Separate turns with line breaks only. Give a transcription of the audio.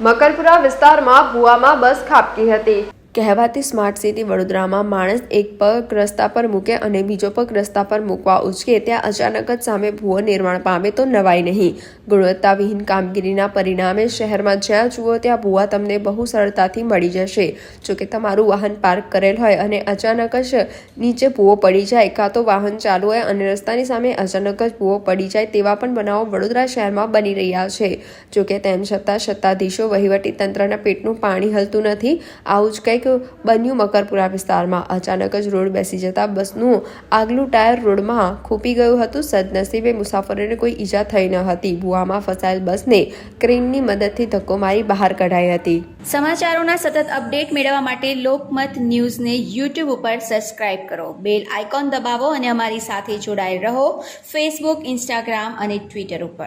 મકરપુરા વિસ્તારમાં ભુવામાં બસ ખાબકી હતી. કહેવાતી સ્માર્ટ સિટી વડોદરામાં માણસ એક પગ રસ્તા પર મૂકે અને બીજો પગ રસ્તા પર મૂકવા ઉચકે, ત્યાં અચાનક જ સામે ભૂવો નિર્માણ પામે તો નવાય નહીં. ગુણવત્તાવિહીન કામગીરીના પરિણામે શહેરમાં જ્યાં જુઓ ત્યાં ભૂવા તમને બહુ સરળતાથી મળી જશે. જોકે તમારું વાહન પાર્ક કરેલ હોય અને અચાનક જ નીચે ભૂવો પડી જાય કાં તો વાહન ચાલુ હોય અને રસ્તાની સામે અચાનક જ ભૂવો પડી જાય તેવા પણ બનાવો વડોદરા શહેરમાં બની રહ્યા છે. જોકે તેમ છતાં સત્તાધીશો વહીવટી તંત્રના પેટનું પાણી હલતું નથી, આવું જ કંઈક બન્યું મકરપુરા વિસ્તારમાં. અચાનક જ રોડ બેસી જતા બસનું આગલું ટાયર રોડમાં ખૂપી ગયું હતું. સદનસીબે મુસાફરોને કોઈ ઈજા થઈ ન હતી. ભૂવામાં ફસાયેલ બસને ક્રેનની મદદથી ધક્કો મારી બહાર કઢાઈ હતી.
સમાચારોના સતત અપડેટ મેળવવા માટે લોકમત ન્યૂઝને યુટ્યુબ ઉપર સબસ્ક્રાઇબ કરો. બેલ આઇકોન દબાવો અને અમારી સાથે જોડાયેલ રહો. ફેસબુક, ઇન્સ્ટાગ્રામ અને ટ્વિટર ઉપર.